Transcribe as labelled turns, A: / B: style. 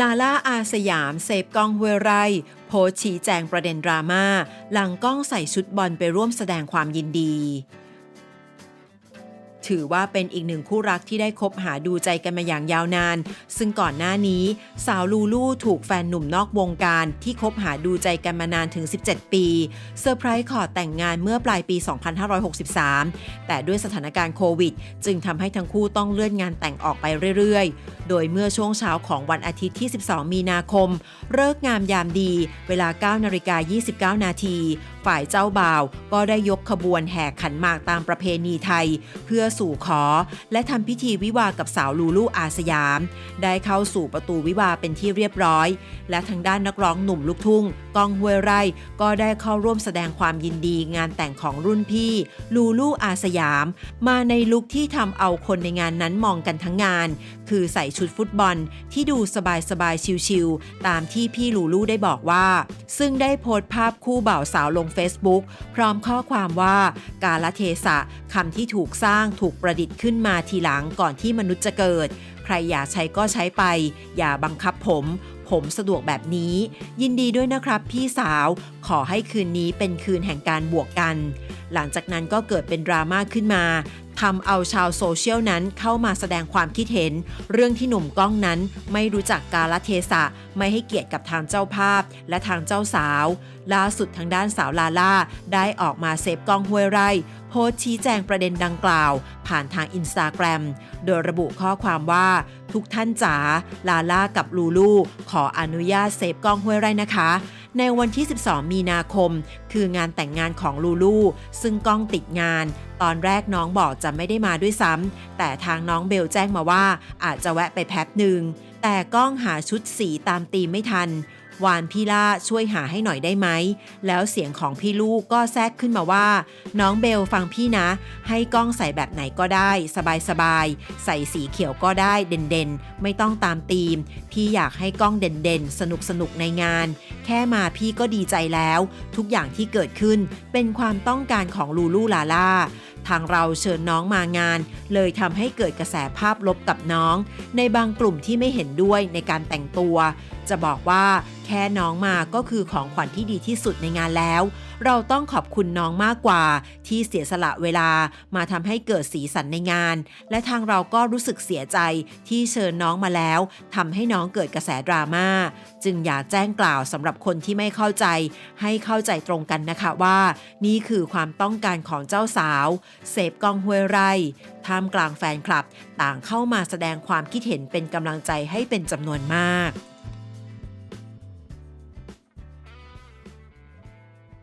A: ลาล่าอาสยามเซฟกองเวรไรโพสชี้แจงประเด็นดราม่าหลังกล้องใส่ชุดบอลไปร่วมแสดงความยินดี ถือว่าเป็นอีกหนึ่งคู่รักที่ได้คบหาดูใจกันมาอย่างยาวนาน ซึ่งก่อนหน้านี้ สาวลูลูถูกแฟนหนุ่มนอกวงการที่คบหาดูใจกันมานานถึง 17 ปีเซอร์ไพรส์ขอแต่งงานเมื่อปลายปี 2563 แต่ด้วยสถานการณ์โควิด จึงทำให้ทั้งคู่ต้องเลื่อนงานแต่งออกไปเรื่อยๆ โดยเมื่อช่วงเช้าของวันอาทิตย์ที่ 12 มีนาคม เลิกงามยามดี เวลา 9 นาฬิกา 29 นาที ฝ่ายเจ้าบ่าวก็ได้ยกขบวนแห่ขันหมากตามประเพณีไทย เพื่อสู่ขอ และทำพิธีวิวากับสาวลูลูอาสยาม ได้เข้าสู่ประตูวิวาเป็นที่เรียบร้อย และทางด้านนักร้องหนุ่มลูกทุ่งก้องห้วยไร่ ก็ได้เข้าร่วมแสดงความยินดีงานแต่งของรุ่นพี่ ลูลูอาสยาม มาในลุคที่ทำเอาคนในงานนั้นมองกันทั้งงาน คือใส่ชุดฟุตบอลที่ดูสบายๆชิลๆตามที่พี่ลูลูได้บอกว่า ซึ่งได้โพสต์ภาพคู่บ่าวสาวลง Facebook พร้อมข้อความว่า กาลเทศะคำที่ถูกสร้างถูกประดิษฐ์ขึ้นมาทีหลังก่อนที่มนุษย์จะเกิด ใครอยากใช้ก็ใช้ไป อย่าบังคับผม ผมสะดวกแบบนี้ ยินดีด้วยนะครับพี่สาว ขอให้คืนนี้เป็นคืนแห่งการบวกกัน หลังจากนั้นก็เกิดเป็นดราม่าขึ้นมา ทำเอาชาวโซเชียลนั้นเข้ามาแสดงความคิดเห็น เรื่องที่หนุ่มก้องนั้นไม่รู้จักกาลเทศะ ไม่ให้เกียรติกับทางเจ้าภาพ และทางเจ้าสาว ล่าสุดทางด้านสาวลาล่า ได้ออกมาเซฟกล้องห้วยไร่ โพสชี้แจงประเด็นดังกล่าว ผ่านทางอินสตาแกรมโดยระบุข้อความว่า ทุกท่านจ๋าลาล่ากับลูลูขออนุญาตเซฟกล้องห้วยไร่นะคะ ในวันที่ 12 มีนาคม คืองานแต่งงานของลูลู ซึ่งกล้องติดงาน ตอนแรกน้องบอกจะไม่ได้มาด้วยซ้ำแต่ทางน้องเบลแจ้งมาว่าอาจจะแวะไปแป๊บหนึ่งแต่กล้องหาชุดสีตามตีมไม่ทัน วานพี่ล่าช่วยหาให้หน่อยได้ไหม แล้วเสียงของพี่ลูกก็แทรกขึ้นมาว่า น้องเบลฟังพี่นะ ให้กล้องใส่แบบไหนก็ได้ สบายๆ ใส่สีเขียวก็ได้เด่นๆ ไม่ต้องตามธีม พี่อยากให้กล้องเด่นๆ สนุกๆในงาน แค่มาพี่ก็ดีใจแล้ว ทุกอย่างที่เกิดขึ้นเป็นความต้องการของลูลูลาล่าทางเราเชิญน้องมางาน เลยทำให้เกิดกระแสภาพลบกับน้อง ในบางกลุ่มที่ไม่เห็นด้วยในการแต่งตัว จะบอกว่าแค่น้องมาก็คือของขวัญที่ดีที่สุดในงานแล้ว เราต้องขอบคุณน้องมากกว่า ที่เสียสละเวลามาทำให้เกิดสีสันในงาน และทางเราก็รู้สึกเสียใจที่เชิญน้องมาแล้วทำให้น้องเกิดกระแสดราม่าจึงอยากแจ้งกล่าวสำหรับคนที่ไม่เข้าใจ ให้เข้าใจตรงกันนะคะว่า นี่คือความต้องการของเจ้าสาว เสพกองห้วยไร่ท่ามกลางแฟนคลับ ต่างเข้ามาแสดงความคิดเห็นเป็นกำลังใจให้เป็นจำนวนมาก